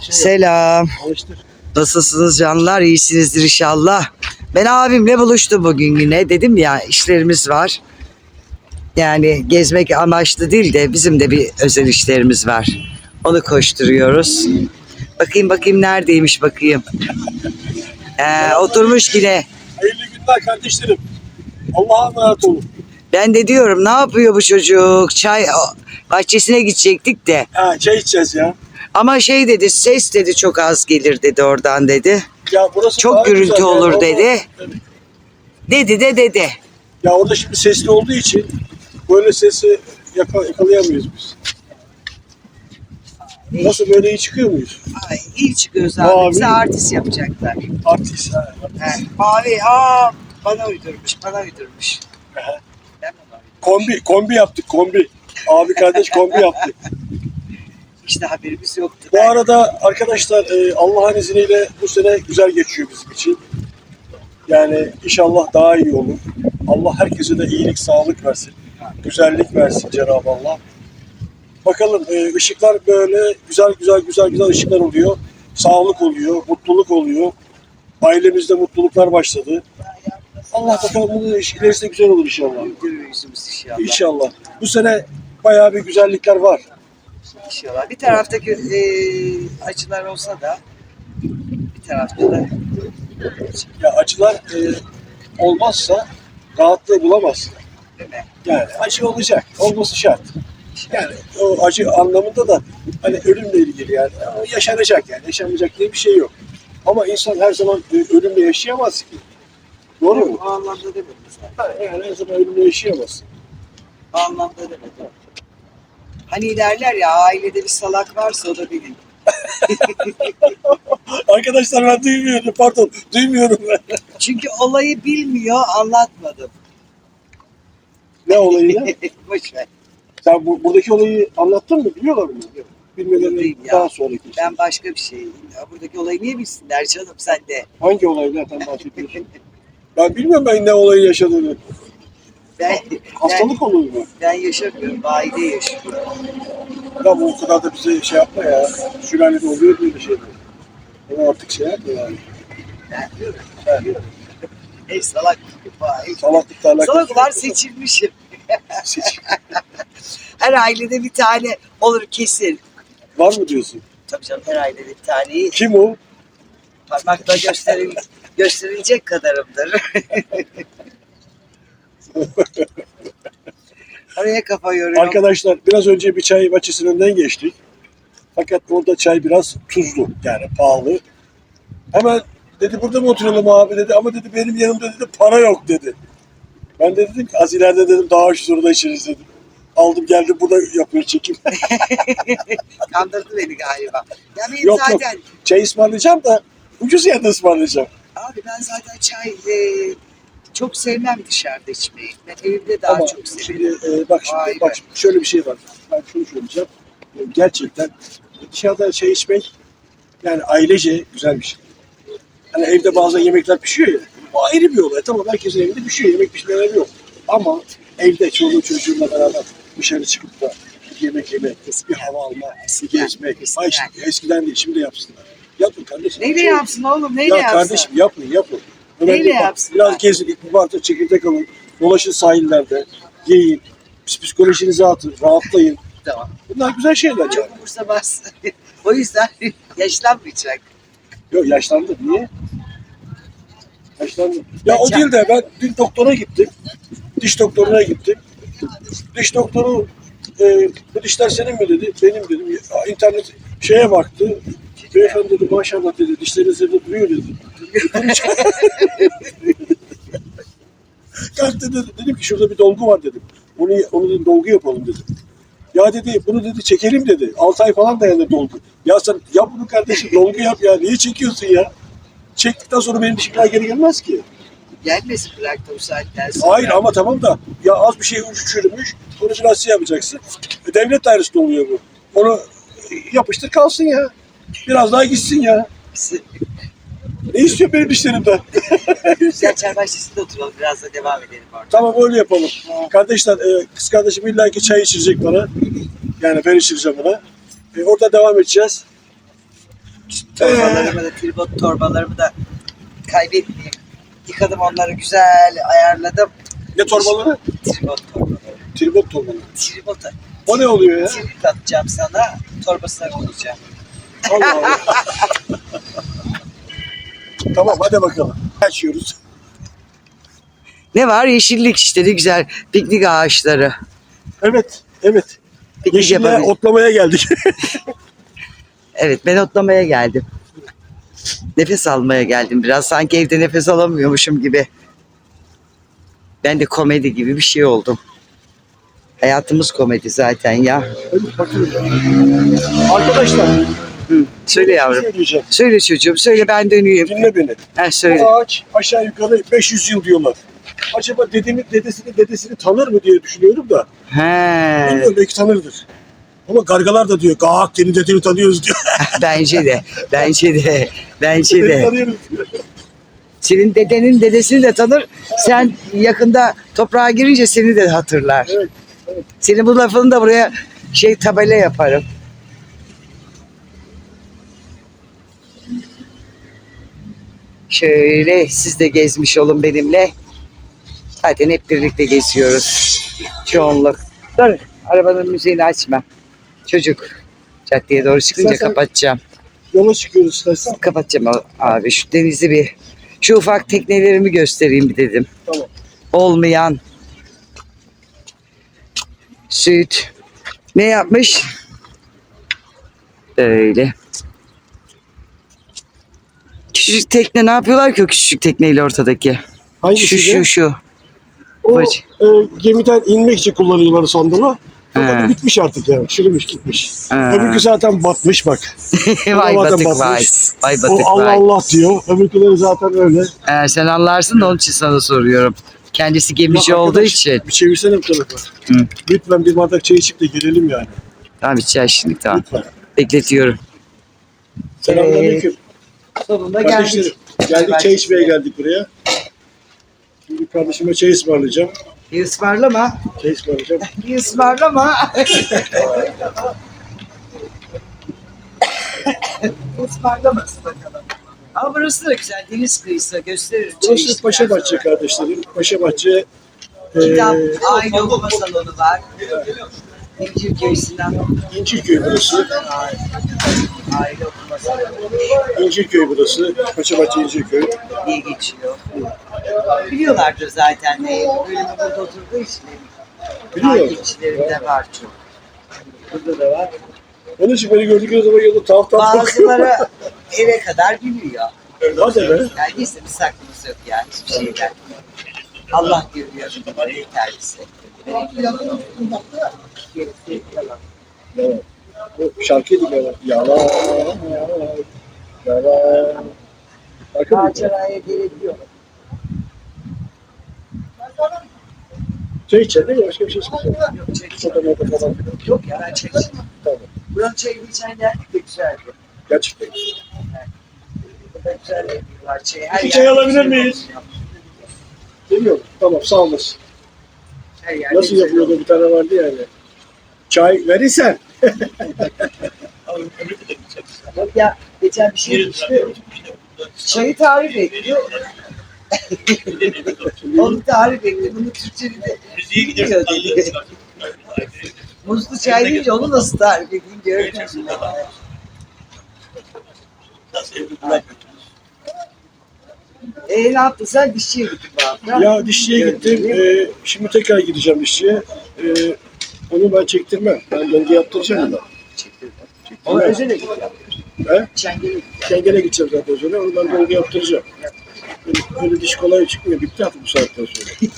Selam. Alıştır. Nasılsınız canlar? İyisinizdir inşallah. Ben abimle buluştum bugün yine. Dedim ya işlerimiz var. Yani gezmek amaçlı değil de bizim de bir özel işlerimiz var. Onu koşturuyoruz. Bakayım bakayım neredeymiş bakayım. Ee, oturmuş yine. Hayırlı günler kardeşlerim. Allah'a emanet olun. Ben de diyorum ne yapıyor bu çocuk? Çay bahçesine gidecektik de. Ha, çay içeceğiz ya. Ama şey dedi ses dedi çok az gelir dedi oradan dedi. Ya burası Çok daha gürültü güzel olur Orada- dedi. Evet. Dedi de dedi. Ya orada şimdi sesli olduğu için böyle sesi yaka, yakalayamıyoruz biz. Nasıl böyle iyi çıkıyor muyuz? Ay, iyi çıkıyoruz Mavi. abi. Bize artist yapacaklar. Artist ha. He, mavi aa bana uydurmuş, bana uydurmuş. Ben ona uydurdum. Kombi, kombi yaptık kombi. Abi kardeş kombi yaptı. İşte haberimiz yoktu. Bu arada arkadaşlar e, Allah'ın izniyle bu sene güzel geçiyor bizim için. Yani inşallah daha iyi olur. Allah herkese de iyilik, sağlık versin. Güzellik versin Cenab-ı Allah. Bakalım e, ışıklar böyle güzel güzel güzel güzel ışıklar oluyor. Sağlık oluyor, mutluluk oluyor. Ailemizde mutluluklar başladı. Allah bakalım bunun ilerisi de güzel olur inşallah. İnşallah. İnşallah. Bu sene bayağı bir güzellikler var. İnşallah. Bir taraftaki e, acılar olsa da bir tarafta da Ya acılar e, olmazsa rahatlığı bulamazsın. değil mi? Yani acı olacak. Olması şart. Yani o acı anlamında da hani ölümle ilgili yani. O yaşanacak yani. Yaşanmayacak diye bir şey yok. Ama insan her zaman e, ölümle yaşayamaz ki. Doğru mu? O anlamda demedim Yani her zaman ölümle yaşayamaz. O anlamda demedim. Hani derler ya ailede bir salak varsa o da benim. Arkadaşlar ben duymuyorum. Pardon. Duymuyorum ben. Çünkü olayı bilmiyor anlatmadım. ne olayı ya? Boş ver. Sen bu, buradaki olayı anlattın mı? Biliyorlar mı? Bilmeleri Değil ya. daha sonraki. Ben başka bir şey. Ya buradaki olayı niye bilsinler canım sen de. Hangi olaylardan bahsediyorsun? ben bilmiyorum ben ne olayı yaşadığını. Ben, Hastalık oluyor mu? ben yaşamıyorum. Aile yaşıyorum. Ya bu o kadar da bize şey yapma ya. Sülalede oluyor böyle şeyler. Ama artık şey yapma yani. Ben diyorum. Ha, Ey salak. Vay. Salaklıkla alakalı. Salaklar seçilmişim. Seç. Her ailede bir tane olur kesin. Var mı diyorsun? Tabii canım her ailede bir taneyi Kim o? parmakla gösteril gösterilecek kadarımdır. Oraya kafa yoruyorum. Arkadaşlar biraz önce bir çay bahçesinin önünden geçtik. Fakat orada çay biraz tuzlu yani pahalı. Hemen dedi burada mı oturalım abi dedi ama dedi benim yanımda dedi para yok dedi. Ben de dedim ki az ileride dedim daha ucuz orada içeriz dedim. Aldım geldim burada yapıyor çekim. Kandırdı beni galiba. Ya benim Yok, yok. zaten Çay ısmarlayacağım da ucuz yerde ısmarlayacağım. abi ben zaten çay e, çok sevmem dışarıda içmeyi. Ben evde daha Ama çok severim. şimdi e, bak şimdi Vay bak be. şimdi şöyle bir şey var. Ben şunu söyleyeceğim. E, gerçekten dışarıda çay içmek yani ailece güzel bir şey. Hani evde bazen yemekler pişiyor ya. O ayrı bir olay. Tamam herkesin evinde pişiyor. Yemek pişmeleri yok. Ama evde çoluğu çocuğunla beraber dışarı çıkıp da yemek yemek, bir hava almak, bir gezmek. Ay şimdi eskiden değil şimdi yapsınlar. Yapın kardeşim. Neyle Çok- yapsın oğlum? Neyle ya yapsın? kardeşim yapın yapın. Bak, yapsınlar? Biraz gezin, bir parça çekirdek alın. Dolaşın sahillerde. Yiyin. Psikolojinizi atın. Rahatlayın. Tamam. Bunlar güzel şeyler. Çok umursamaz. o yüzden yaşlanmayacak. Yok yaşlandı. Niye? Yaşlandı. Ya o değil de ben dün doktora gittim. Diş doktoruna gittim. Diş doktoru e, bu dişler senin mi dedi. Benim dedim. Ya, İnternet şeye baktı. Beyefendi dedi maşallah dedi. Dişleriniz dedi duruyor dedi. Kalktı dedi. Dedim ki şurada bir dolgu var dedim. Onu, onu dedim, dolgu yapalım dedim. Ya dedi bunu dedi çekelim dedi. 6 ay falan dayanır dolgu. Ya sen yap bunu kardeşim dolgu yap ya. Niye çekiyorsun ya? Çektikten sonra benim dişimler geri gelmez ki. Gelmesin bıraktı o saatten sonra. Hayır ama tamam da ya az bir şey ucu çürümüş. Biraz şey yapacaksın. E, Devlet dairesinde oluyor bu. Onu yapıştır kalsın ya. Biraz daha gitsin ya. Ne istiyor benim dişlerimden? Güzel çay bahçesinde oturalım. Biraz da devam edelim orada. Tamam öyle yapalım. Kardeşler, e, kız kardeşim illa ki çay içirecek bana. Yani ben içireceğim ona. E, orada devam edeceğiz. torbalarımı da, tribot torbalarımı da kaybetmeyeyim. Yıkadım onları güzel ayarladım. Ne torbaları? Tribot torbaları. Tribot torbaları. Tribot, O ne oluyor ya? tribot atacağım sana, torbasına koyacağım. Allah Allah. tamam hadi bakalım. Açıyoruz. Ne var? Yeşillik işte ne güzel. Piknik ağaçları. Evet, evet. Piknik Yeşille yapabilir. otlamaya geldik. Evet ben otlamaya geldim. Nefes almaya geldim biraz. Sanki evde nefes alamıyormuşum gibi. Ben de komedi gibi bir şey oldum. Hayatımız komedi zaten ya. Evet. Arkadaşlar, Hı, söyle yavrum. şey söyleyeceğim. Söyle çocuğum. Söyle ben dönüyorum. Dinle beni. Ha, söyle. Bu ağaç aşağı yukarı 500 yıl diyorlar. Acaba dedemin dedesini dedesini tanır mı diye düşünüyorum da. He, Bilmiyorum belki tanırdır. Ama gargalar da diyor. Gak senin dedeni tanıyoruz diyor. bence de. Bence de. Bence de. tanıyoruz diyor. Senin dedenin dedesini de tanır. Sen yakında toprağa girince seni de hatırlar. Evet. Senin bu lafını da buraya şey tabela yaparım. Şöyle siz de gezmiş olun benimle. Zaten hep birlikte geziyoruz. Çoğunluk. Dur arabanın müziğini açma. Çocuk caddeye doğru çıkınca İstersen- kapatacağım. Yola çıkıyoruz istersen. Kapatacağım abi şu denizi bir şu ufak teknelerimi göstereyim bir dedim. Tamam. Olmayan süt ne yapmış? Öyle. Küçücük tekne ne yapıyorlar ki o küçücük tekneyle ortadaki? Hangisi Şu şu şu. O Bacı. e, gemiden inmek için kullanıyorlar sandalı. Fakat bitmiş artık yani. Çürümüş gitmiş. He. Öbürkü zaten batmış bak. vay Zaten batık vay. batmış. Vay O batık Allah vay. Allah diyor. Öbürküleri zaten öyle. Ee, sen anlarsın da onun için sana soruyorum. Kendisi gemici Ya olduğu arkadaş, için. Bir çevirsene bu tarafa. Hı. Lütfen bir bardak çay içip de gelelim yani. Tamam içeceğiz şimdi tamam. Lütfen. Bekletiyorum. Selamünaleyküm. Sonunda Kardeşlerim geldik çay içmeye geldik buraya. Şimdi kardeşime çay ısmarlayacağım. Bir ısmarlama. Çay ısmarlayacağım. Bir ısmarlama. Ismarlamasın bakalım. Ama burası da güzel. Deniz kıyısı gösterir. Burası Paşa Bahçe kardeşlerim. Paşa Bahçe Kitap, aile okuma salonu var. İncir Köyü'sünden İncirköy burası. aile okuma salonu İncirköy burası. Paşa Bahçe İncirköy. diye geçiyor. Biliyorlardır zaten ne. Bölümü burada oturduğu için. Biliyor. Takipçilerinde var çok. Burada da var. Onun için beni gördükleri zaman yolda tuhaf tuhaf bakıyor. Bazıları eve kadar biliyor. Hadi be. Yani neyse bir saklımız yok yani hiçbir şeyden. Allah görüyor. Yeter bize. Yalan. Bu şarkıydı yalan. Yalan. Yalan. Yalan. Farkı mı? Maceraya yok. Çay içer değil mi? Başka bir şey içmeyecek. Yok çay Soda moda falan. Yok ya ben çay içmem. Tamam. Buranın içen geldik de güzeldi. Gerçekten. Burada güzel yapıyorlar çayı. Her yer çay alabilir güzel miyiz? oluyor. Geliyorum. Tamam sağ olasın. Her yer Nasıl güzel yapıyordu bir tane vardı yani. Çay verirsen. Yok ya geçen bir şey işte çayı tarif etti. Onu tarif etti. Bunu Türkçe'de de biliyor dedi. Muzlu çay deyince onu nasıl tarif edeyim mü? E ne yaptın sen dişçiye gittin bu hafta? Ya dişçiye gittim. Ee, şimdi tekrar gideceğim dişçiye. Ee, onu ben çektirmem. Ben döngü yaptıracağım da. O özele gidiyor. He? Çengeli gidiyor. Şengene gideceğim zaten sonra. Onu ben döngü yaptıracağım. Öyle, öyle diş kolay çıkmıyor. Bitti artık bu saatten sonra.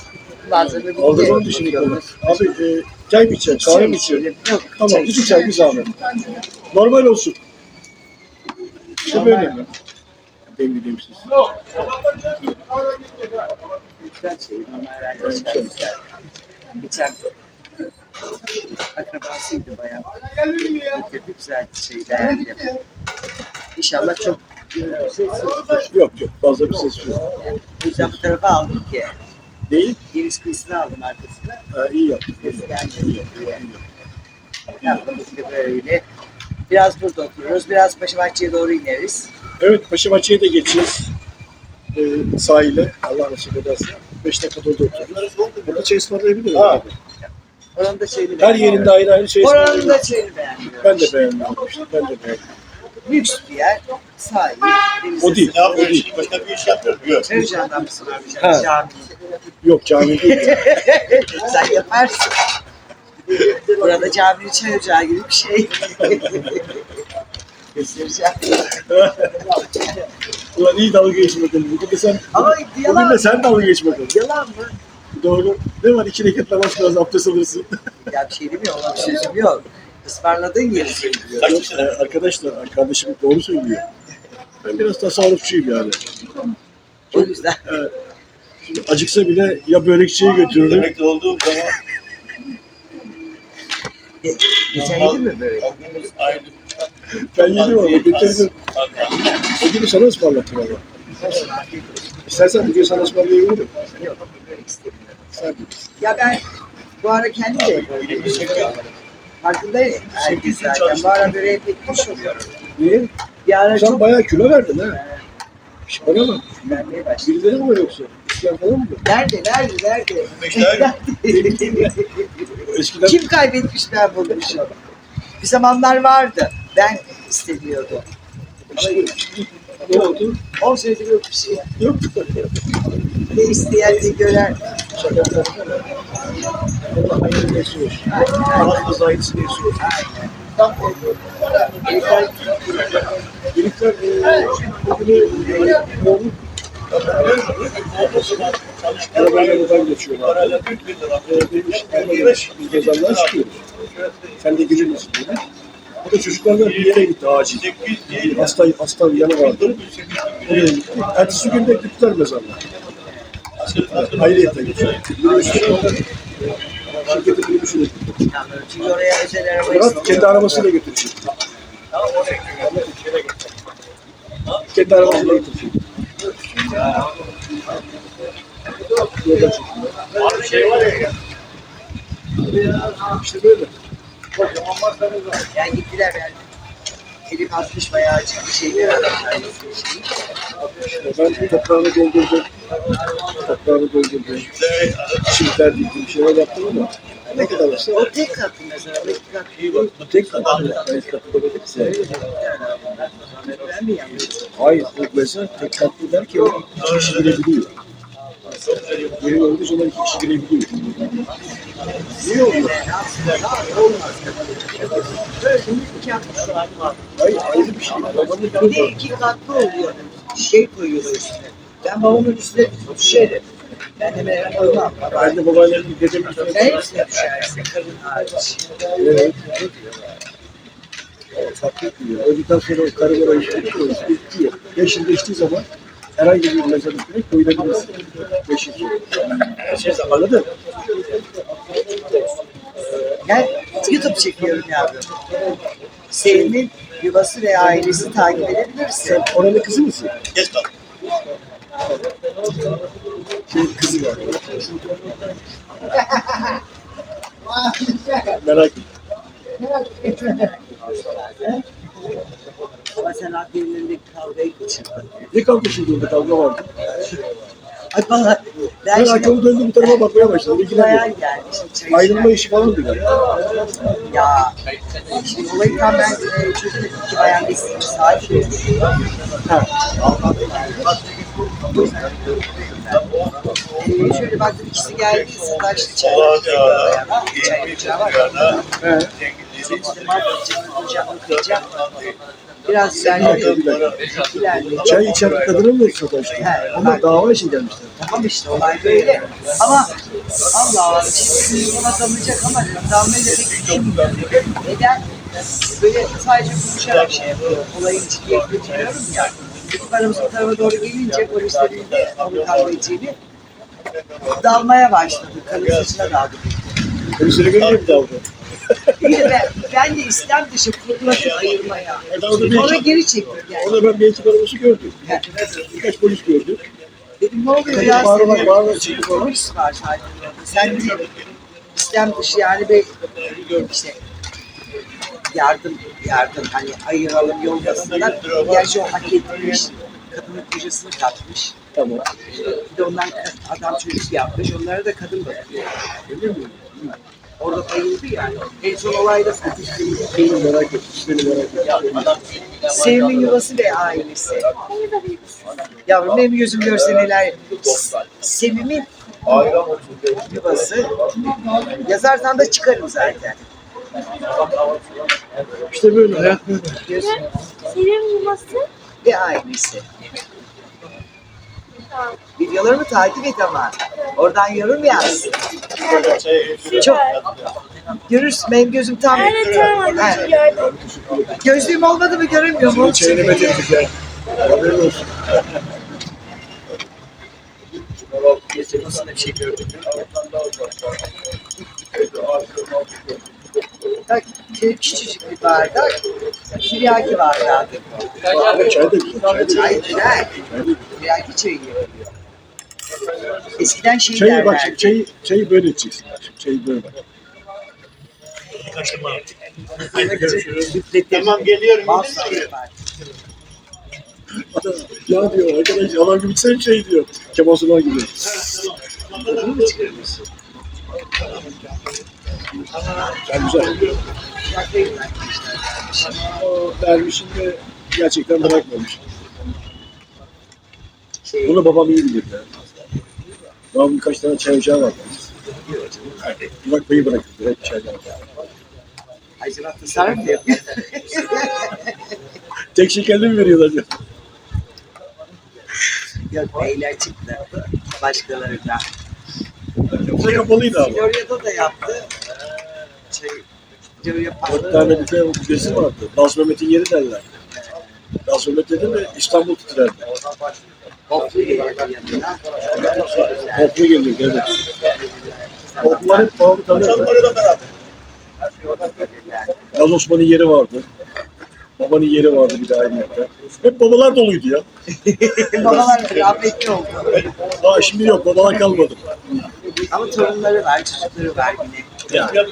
Malzeme bitti. Aldırmam dişini kolay. Abi e, çay mı içeceksin? Kahve mi içeceksin? Yok. Tamam iki çay bir zahmet. Normal olsun. İşte böyle. Dengedeyim siz. Güzel şey. Normal güzel. Geçen akrabasıydı bayağı. Getirdi güzel bir şey beğendim. İnşallah çok Yok yok fazla bir ses yok. o yüzden bu tarafa aldım ki. Değil. Deniz kıyısını aldım arkasına. Ha, iyi yaptın. Sesi gelmedi diye. Yaptım işte böyle. Biraz burada otururuz. Biraz Paşabahçe'ye doğru ineriz. Evet Paşabahçe'ye de geçeceğiz. Ee, sahile Allah nasip ederse. 5 dakika orada otururuz. Burada çay ısmarlayabiliriz. Oranın da şeyini Her beğendim. yerinde ayrı ayrı çay Oranın da şeyini beğendim. Ben de beğendim. Ben de beğendim. Lüks bir yer. Sahil. Denize O değil. sıfır. Ne yapıyorsun şimdi? Başka bir iş yapmıyorum. Yok. Çevşan'dan mısın abi? Ha. Cami. Yok cami değil. Sen yaparsın. Burada caminin çay ocağı gibi bir şey. Göstereceğim. Ulan iyi dalga geçme bakalım. Bugün de sen, Ama bugün yalan, de sen dalga geç bakalım. yalan mı? Doğru. Ne var? İki rekat namaz kılaz, abdest alırsın. Ya bir şey demiyor, ona bir sözüm yok. Ismarladığın yeri söylüyor. Yok, e, arkadaşlar, kardeşim doğru söylüyor. Ben biraz tasarrufçuyum yani. O yüzden. Evet. Şimdi acıksa bile ya börekçiye götürürüm. Emekli olduğum zaman Geçen yedin mi böyle? Ben yedim ama getirdim. O gibi sana ısmarlattım ama. İstersen bugün sana ısmarlayabilirim. Yok, böyle istemiyorum. Ya ben bu ara kendim de. Farkındayım. Herkes zaten. Bu ara böreğe pek düşmüyorum. Niye? Bir ara Sen çok bayağı kilo verdin ha. Şş, Bana bak. vermeye başladım. Birileri mi var yoksa? İsyan falan mı? Nerede, nerede, nerede? Eskiden Kim kaybetmiş ben bulmuşum. Bir zamanlar vardı. Ben istemiyordum. Ama ne oldu? 10 senedir yok bir şey. Yok. Ne isteyen ne gören. Şaka. Allah hayırlı olsun. Allah kazayısı neyse olsun. Tam Birlikler eee bugünü oğlum arabayla buradan geçiyorlar. Parayla 40 bin lira. Eee benim için arkadaş biz mezarlığa çıkıyoruz. Sen de gelir misin dedi. O da çocuklarla bir yere gitti acil. 8 Bir hasta, hasta bir yanı vardı. Oraya gitti. Ertesi gün de gittiler mezarlığa. Ayrıyete gitti. Minibüsüne orada şirketin minibüsüne gitti. Çünkü oraya özel araba Murat kendi arabasıyla götürecek. Kendi arabasıyla götürecek. Abi şey var ya. İşte böyle. Yani gittiler yani. Elim atmış bayağı açık bir şey. Ben toprağını doldurdum. Toprağını doldurdum. Çimler diktim, bir şeyler yaptım ama ne kadar olsa O tek katlı mesela. Tek katlı bu tek katlı. Tek katlı. Ben mi yanlış? Hayır, mesela tek katlı derken iki kişi girebiliyor. Yeni olduğu zaman iki kişi girebiliyor. Niye katlı. Hayır, ayrı bir şey. Bir de iki katlı oluyor. Şey koyuyorlar üstüne. Ben babamın üstüne düşerim. Ben de merak koymam. Ben de babayla bir dedem bir Sen hepsine düşersin. Kadın hariç. Evet. Fark etmiyor. Öldükten sonra o karı orayı işletiyor, işletiyor. Beş yıl geçtiği zaman herhangi bir mezar üstüne koyulabilirsin. Beş yıl sonra. Şey anladın? Ben YouTube çekiyorum yavrum. Sevim'in yuvası ve ailesi takip edebilirsin. Sen oranın kızı mısın? Geç kal. Şey, kızı var. Merak etme. Ama kavga şimdi orada kavga vardı. Ay valla ben Ben şimdi arkamı döndüm bir tarafa bakmaya başladım. İlgilenmiyorum. bayağı geldi. Şimdi çay Ayrılma işi falan diyor. Ya şimdi olayı tam ben e, çözemedim. İki bayan beslemiş sahip veriyor. Ha. Ee, şöyle baktım ikisi geldi ısıtaştı çay. Bayana, Çay ocağı var. He. Senin işte mahvedeceğim, kıracağım, kıracağım. Biraz ilerledi. İlerledi. Çay içen kadını mı sataştı? Ama dava için gelmişler. Tamam işte olay böyle. Ama Allah Allah şimdi buna tanıyacak ama damlayla pek istemiyor. Neden? Böyle sadece konuşarak şey yapıyor. Olayın ciddiye götürüyorum ya. Paramız bu tarafa doğru gelince polislerin de onu kahveciğini dalmaya başladı. Karı saçına daldı. Polisleri görünce mi dalga? Bir de ben, ben de istem dışı fırlatıp ayırmaya. Orada bir Sonra geri çektim yani. orada ben bir ekip arabası gördüm. Birkaç polis gördüm. Dedim ne oluyor ya? Bağırma, senin bağırma, çekip falan. Polis var sadece. Sen de istem dışı yani bir işte yardım yardım hani ayıralım yollasınlar. Gerçi o hak etmiş. Kadının kocasını katmış. Tamam. Bir de onlar adam çocuk yapmış. Onlara da kadın bakıyor. Öyle mi? Orada bayıldı yani. En son olayda Beni merak etmiş, beni merak etmiş. Sevim'in yuvası ve ailesi. Yavrum benim gözüm görse neler. Sevim'in yuvası. Yazarsan da çıkarım zaten. İşte böyle, hayat böyle. Senin yuvası? Ve ailesi. Videolarımı takip et ama. Oradan yorum yaz. Çok görürsün benim gözüm tam. Evet tamam anneciğim gördüm. Gözlüğüm olmadı mı göremiyorum. Onun için Çeyneme tebrikler. Haberin olsun. Nasıl bir şey gördüm. Bak küçücük bir bardak. Tiryaki bardağı. Çay da güzel, çay da güzel. Tiryaki çayı. Eskiden şey Çayı bak derlerdi. çayı, çayı böyle içeceksin. Bak çayı böyle. Tamam geliyorum. Ya diyor arkadaş adam gibi sen şey diyor. Kemal Sunal gibi. Bunu mu çıkarıyorsun? Sen güzel. Bırakmışlar. O dervişin de gerçekten bırakmamış. Bunu babam iyi bilirdi. Babam birkaç tane çay ocağı vardı. Bırakmayı bırakırdı. Hep çaylar. Hacivat'ta sarı mı yapıyor? Tek şekerli mi veriyorlar diyor. Yok beyler çıktı. Başkalarından. Yoksa kapalıydı ama. Florya'da da yaptı. Şey, Florya Dört pahalı. tane büfe büfesi vardı. Daz Mehmet'in yeri derler. Daz Mehmet dedi mi İstanbul titrerdi. Toplu geliyor evet. Toplar hep pahalı kalıyor. Yaz Osman'ın yeri vardı. Babanın yeri vardı bir aynı yerde. Hep babalar doluydu ya. Babalar rahmetli oldu. Daha şimdi yok babalar kalmadı. Ama torunları var, çocukları var yine. Yani.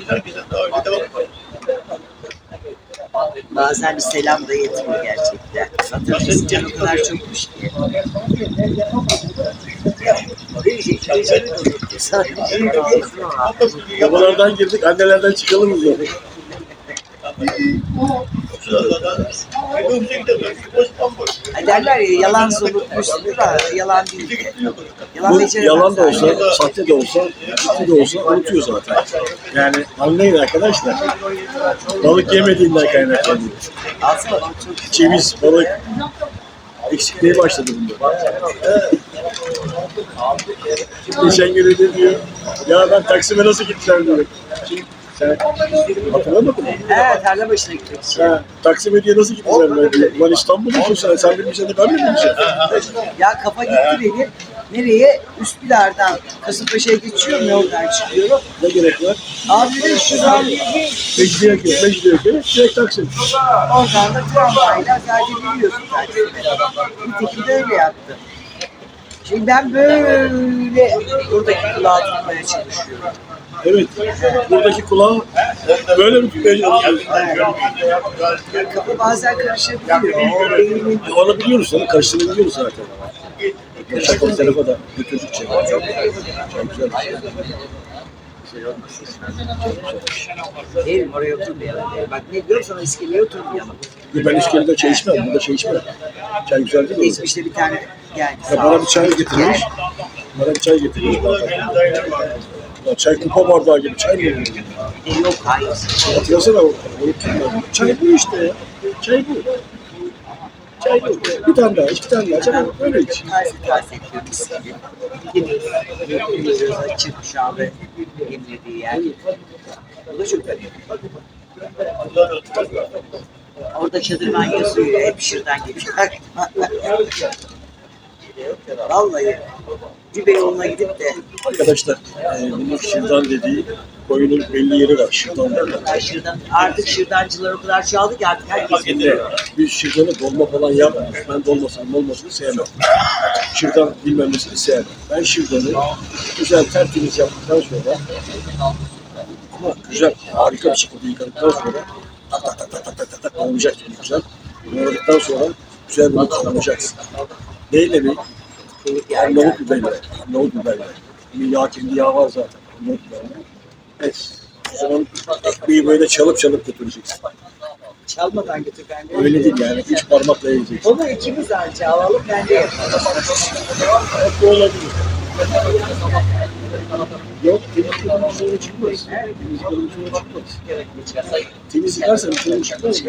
Bazen bir selam da yetmiyor gerçekten. Satır eskiden o kadar çokmuş ki. Babalardan girdik annelerden çıkalım? Ay derler ya yalan unutmuştur da yalan değil. de. Yalan Bu beceremez yalan da olsa, sahte de olsa, ciddi de olsa unutuyor zaten. Yani anlayın arkadaşlar. Balık yemediğinden kaynaklanıyor. Aslında çok Ceviz, balık eksikliğe başladı bunda. Geçen gün öyle diyor. Ya ben Taksim'e nasıl gideceğim diyor. Şimdi sen hatırlamadın mı? Evet, tarla başına gitmek için. Ha, Taksim'e diye nasıl gideceğim ben. Ulan İstanbul'da sen, sen bilmeyeceksin de ben mi bilmeyeceğim? Ya kafa gitti benim. Nereye? Üsküdar'dan Kasımpaşa'ya geçiyorum ya oradan çıkıyorum. Ne gerek var? Abi de şuradan Mecidiyeköy, Mecidiyeköy, direkt Taksim. oradan da tramvayla sadece biliyorsun Taksim'e. Nitekim de öyle yaptı. Şimdi ben böyle buradaki kulağı tutmaya çalışıyorum. Evet, buradaki kulağı böyle mi tutmaya çalışıyorsun? Evet. Kafa bazen karışabiliyor. Onu biliyoruz, onu karıştırabiliyoruz zaten. Şakalı tarafa da götürdük çek. Çok güzel şey. Derim oraya oturmayalım. derim. Bak ne diyorum sana iskeleye oturmayalım. Ben iskelede çay içmem, burada çay içmem. Çay güzel değil mi? Geçmişte bir tane geldi. Ya bana bir çay getirmiş. Bana bir çay getirmiş. Ya çay kupa bardağı gibi çay mı? Yok hayır. Hatırlasana. Çay bu işte ya. Çay bu. Çay bu. Bir tane daha bir tane daha ama böyle iç. Taze taze. Yemiyoruz. Açık şu anda yemlediği yer. Bu da çok garip. Orada çadırdan yazıyor. Hep şırdan geçiyor. Vallahi Cübe yoluna gidip de Arkadaşlar e, bunun şırdan dediği koyunun belli yeri var. Şırdan derler. şırdan, artık şırdancılar o kadar çaldı ki artık herkes biliyor. Biz şırdanı dolma falan yapmıyoruz. Ben dolmasını dolmasını sevmem. Şırdan bilmem nesini sevmem. Ben şırdanı güzel tertemiz yaptıktan sonra ama güzel harika bir şekilde yıkadıktan sonra tak tak tak tak olacak güzel. Doğradıktan sonra güzel bunu kavuracaksın. Neyle mi? Arnavut biberle. Arnavut biberle. Bir yağ kendi yağ var zaten. Arnavut biberle. Evet. O zaman ekmeği böyle çalıp çalıp götüreceksin. Çalmadan götür ben de. Öyle değil yani. Üç parmakla yiyeceksin. Onu ikimiz anca alalım ben de yaparım. Hep de olabilir. Yok, temiz kılığın üzerine çıkmaz. Temiz kılığın üzerine çıkmaz. Temiz yıkarsan üzerine çıkmaz.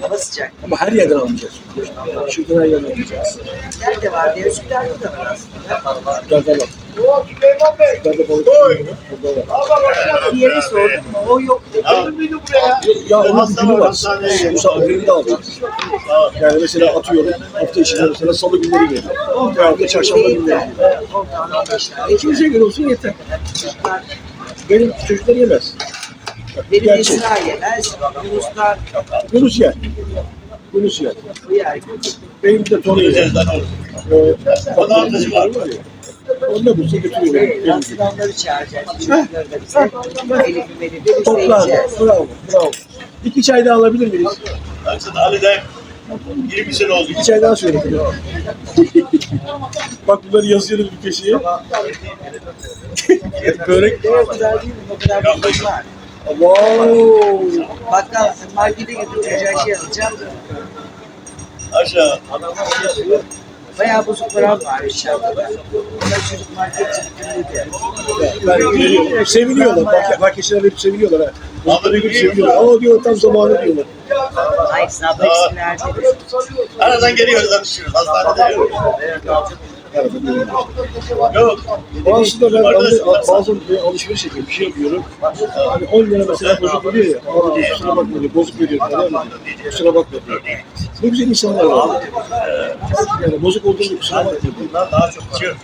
Hava sıcak. Ama her yerden almayacaksın. Şuradan her yerden alacaksın. Nerede var diye Üsküdar'da da var aslında. Şuradan al. Şuradan balık tutuyor. Burada var. Bir yere sordum? O yok dedi. Ya onun günü var. O günü de alacaksın. Yani mesela atıyorum hafta içinde mesela salı günleri geliyor. Veya da çarşamba günleri geliyor. İkimize göre olsun yeter. Benim çocuklar yemez. Benim Gerçek. Esra yemez. Yunuslar Yunus yer. Yunus yer. Benim de torun yer. Ee, Pazartesi var var Onu bulsa götürüyor onları çağıracağız. Çocukları da bize. Elif'i beni de biz de Toplar. yiyeceğiz. Bravo. Bravo. İki çay daha alabilir miyiz? Baksana Ali de 20 sene oldu. İki çay daha söyle. Bak bunları yazıyoruz bir köşeye. Börek. O kadar değil mi? O kadar bir var. Wow. Bakkal markete gidip çocuğa şey alacağım. Aşağı. Bayağı bozuk param var inşallah. Ben çocuk görüyorum. Seviniyorlar. Bak, bak kişiler hep seviniyorlar. Ha. Onları görüp seviniyorlar. Aa diyor tam zamanı diyorlar. Hayır sabah eksilerde. Aradan geliyoruz danışıyoruz. Hastanede yok. Yok. Bazısı ben bazen alışveriş yapıyorum, bir şey yapıyorum. Hani 10 lira mesela bozuk oluyor ya. Abi kusura bakma diyor, bozuk veriyor falan? Kusura bakma diyor. Ne güzel insanlar var. Yani bozuk olduğunda kusura bakma diyor. Bunlar daha çok içiyor.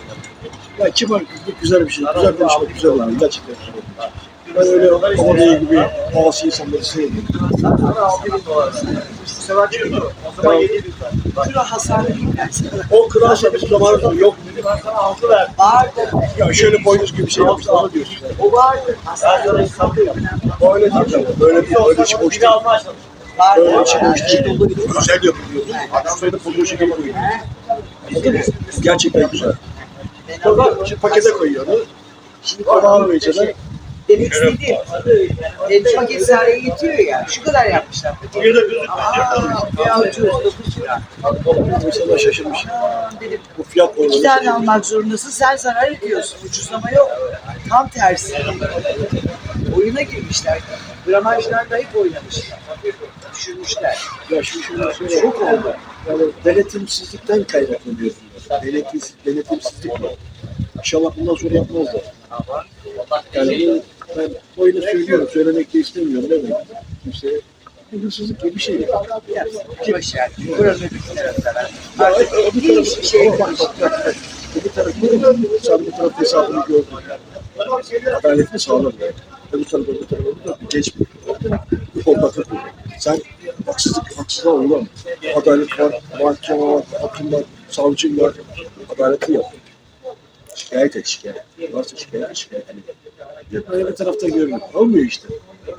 Ya kibar, güzel bir şey. Güzel konuşmak güzel oluyor. Gerçekten güzel havadayı gibi asi insanları sevmiyorum. O zaman 7 bin Şura hasarlı değil ben sana. Yok. 6 verdim. Ya şöyle boynuz gibi bir şey yapmışlar onu diyorsun. O vardı. Hasarlı O öyle değil. Böyle değil. Öyle içi boş değil. Böyle vardı. içi boş değil. Güzel yapılıyor. Şuraya da pudra şekeri koyuyor. Anladın mı? Gerçekten güzel. Şimdi pakete koyuyor onu. Şimdi tabağına koyacağına Demek istediğim. E, paket saraya yetiyor ya. Şu kadar yapmışlar. Bugün de gözükmüyor. Aa, bir ucuz 9 lira. insanlar şaşırmış. Dedim. Bu fiyat İki oranı. tane almak zorundasın. Sen zarar ediyorsun. Ucuzlama yok. Tam tersi. Oyuna girmişler. Gramajlarda hep oynamışlar. Düşürmüşler. Ya şimdi şöyle söyleyeyim. Çok oldu. Yani denetimsizlikten kaynaklanıyor. Denetim, denetimsizlik var. İnşallah bundan sonra yapmazlar. Yani bu, ben oyunu söylüyorum, söylemek de istemiyorum değil mi? Kimseye. Bu hırsızlık gibi bir şey. Ya, boş ver. Buranın öbür tarafına. Ya, Artık hiçbir şey. Öbür tarafı, sen bu taraf hesabını gördün. Adaletli sağlam. Öbür tarafı, öbür tarafı, öbür tarafı geçmiyor. Korkak yapıyor. Sen haksızlık, haksızlığa uğrama. Adalet var, mahkeme var, hakim var, savcı var. Adaletli yap. Şikayet et, şikayet. Varsa şikayet et, şikayet et. Hep bir tarafta görmüyor. Olmuyor işte.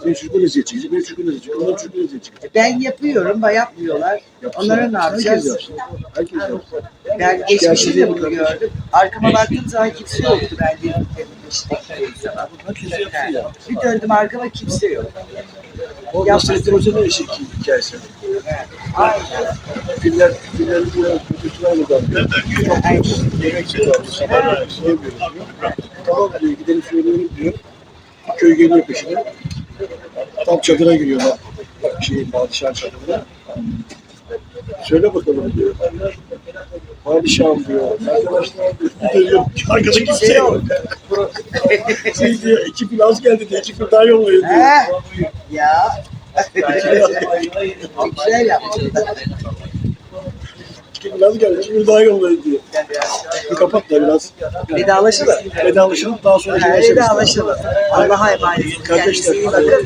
Senin çocuğun eziyet çekecek, benim çocuğum eziyet çekecek, onların çocuğu eziyet çekecek. Ben yapıyorum, ben yapmıyorlar. Yapsın. Onlara ne Herkes yapacağız? yapsın. Herkes yapsın. Ben geçmişte de bunu gördüm. Arkama baktığım zaman kimse yoktu ben dedim peşindeki zaman. Herkes yapsın ya. Bir döndüm arkama kimse yok. O. Nasrettin Hoca'nın eşi hikayesi. Aynen. Filler, filler diyor, kötülerle dalıyor. Çok yemek yiyorlar, sabah yemiyoruz diyor. Tamam diyor, gidelim söyleyelim diyor. Köy geliyor peşine. Tam çadıra giriyorlar. Şey, padişahın çadırına. Söyle bakalım diyor. Padişahım diyor. Arkadaşlar diyor. Arkada kimse yok. Siz diyor, iki fil az geldi diyor, iki fil daha yollayın diyor. Ya. Güzel yapmışsın. İki fil az geldi, iki fil daha yollayın diyor. Bir kapat da biraz. Vedalaşalım. Vedalaşalım daha sonra Ha, görüşürüz. Vedalaşalım. Allah'a emanet. Kendinize Kardeşler.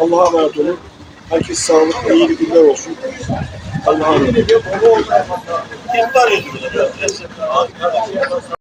Allah'a emanet olun. Herkes sağlıklı, iyi günler olsun. Allah'a emanet olun.